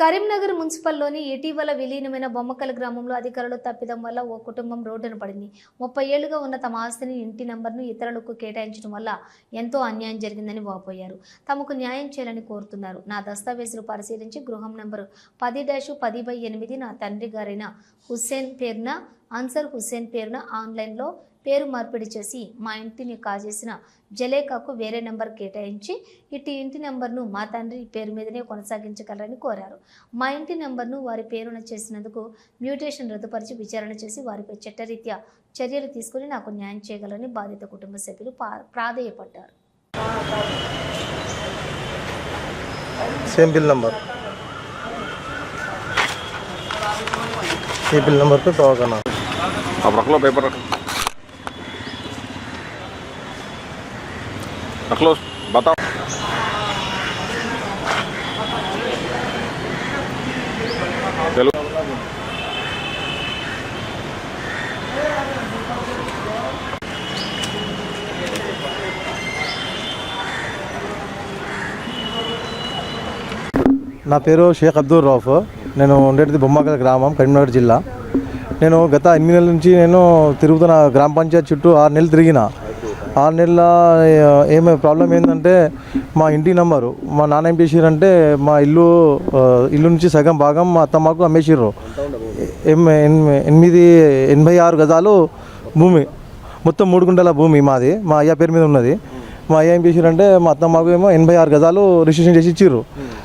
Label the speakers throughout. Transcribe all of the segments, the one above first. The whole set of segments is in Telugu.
Speaker 1: కరీంనగర్ మున్సిపల్లోని ఇటీవల విలీనమైన బొమ్మకల గ్రామంలో అధికారులు తప్పిదం వల్ల ఓ కుటుంబం రోడ్డున పడింది. ముప్పై ఏళ్ళుగా ఉన్న తమ ఆస్తిని ఇంటి నంబర్ను ఇతరులకు కేటాయించడం వల్ల ఎంతో అన్యాయం జరిగిందని వాపోయారు. తమకు న్యాయం చేయాలని కోరుతున్నారు. నా దస్తావేజులు పరిశీలించి గృహం నంబరు పది డాషు పది బై ఎనిమిది నా తండ్రి గారైన హుస్సేన్ పేరున అన్సర్ హుస్సేన్ పేరున ఆన్లైన్లో పేరు మార్పిడి చేసి మా ఇంటిని కాజేసిన జలేకాకు వేరే నెంబర్ కేటాయించి ఇటు ఇంటి నెంబర్ను మా తండ్రి పేరు మీదనే కొనసాగించగలరని కోరారు. మా ఇంటి నెంబర్ను వారి పేరున చేసినందుకు మ్యూటేషన్ రద్దుపరిచి విచారణ చేసి వారిపై చట్టరీత్యా చర్యలు తీసుకుని నాకు న్యాయం చేయగలని బాధిత కుటుంబ సభ్యులు ప్రాధేయపడ్డారు.
Speaker 2: సేమ్ బిల్ ఈ బిల్
Speaker 3: अब रख लो पेपर रख रख लो बताओ चलो
Speaker 2: నా పేరు షేక్ అబ్దుల్ రౌఫ్ నేను ఉండేది బొమ్మకల గ్రామం కరీంనగర్ జిల్లా నేను గత ఎనిమిది నెలల నుంచి నేను తిరుగుతున్న గ్రామ పంచాయతీ చుట్టూ ఆరు నెలలు తిరిగిన. ఆరు నెలల ఏమే ప్రాబ్లం ఏంటంటే మా ఇంటి నంబరు మా నాన్న ఏం చేసిరంటే మా ఇల్లు ఇల్లు నుంచి సగం భాగం మా అత్తమ్మకు అమ్మేసిర్రు. ఎం- ఎనిమిది ఎనభై ఆరు గజాలు భూమి మొత్తం మూడు గుంటల భూమి మాది మా అయ్య పేరు మీద ఉన్నది. మా అయ్య ఏం చేసిరంటే మా అత్తమ్మకు ఏమో ఎనభై ఆరు గజాలు రిజిస్ట్రేషన్ చేసి ఇచ్చిర్రు.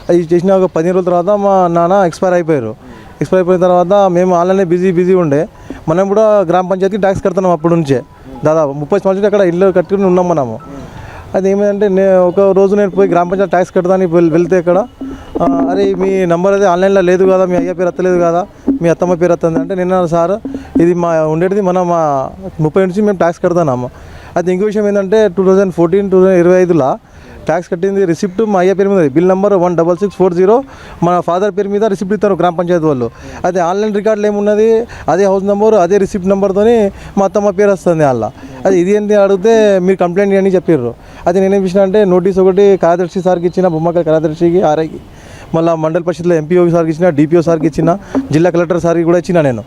Speaker 2: అది చేసిన ఒక పదిహేను రోజుల తర్వాత మా నాన్న ఎక్స్పైర్ అయిపోయారు. ఎక్స్పైర్ అయిపోయిన తర్వాత మేము ఆన్లైన్లో బిజీ బిజీ ఉండే. మనం కూడా గ్రామ పంచాయతీకి ట్యాక్స్ కడుతున్నాం అప్పటి నుంచే. దాదాపు ముప్పై సంవత్సరాలు అక్కడ ఇల్లు కట్టుకుని ఉన్నాం మనము. అది ఏమైందంటే నేను ఒక రోజు నేను పోయి గ్రామ పంచాయతీ ట్యాక్స్ కడతానికి వెళ్తే ఇక్కడ అరే మీ నంబర్ అది ఆన్లైన్లో లేదు కదా మీ అయ్య పేరు అత్తలేదు కదా మీ అత్తమ్మ పేరు అత్తంది అంటే నిన్న సార్ ఇది మా ఉండేది మన మా ముప్పై నుంచి మేము ట్యాక్స్ కడతాము అది ఇంకో విషయం ఏంటంటే two thousand fourteen two thousand ఇరవై ఐదులో ట్యాక్స్ కట్టింది రిసిప్ట్ మా అయ్య పేరు మీద bill number one double six four zero మా ఫాదర్ పేరు మీద రిసిప్ట్ ఇస్తారు గ్రామ పంచాయతీ వాళ్ళు. అదే ఆన్లైన్ రికార్డులు ఏమున్నది? అదే హౌస్ నెంబర్ అదే రిసిప్ట్ నెంబర్తోని మా అత్తమ్మ పేరు వస్తుంది వాళ్ళ. అది ఇది ఏంటి అడిగితే మీరు కంప్లైంట్ చేయండి చెప్పారు అది నేనేం చేసిన అంటే నోటీస్ ఒకటి కార్యదర్శి సార్కి ఇచ్చిన బొమ్మకల కార్యదర్శికి ఆర్ఐకి మళ్ళీ మండల పరిషత్లో ఎంపీఓ సార్కి ఇచ్చిన డిపిఓ సార్కి ఇచ్చిన జిల్లా కలెక్టర్ సార్కి కూడా ఇచ్చిన నేను.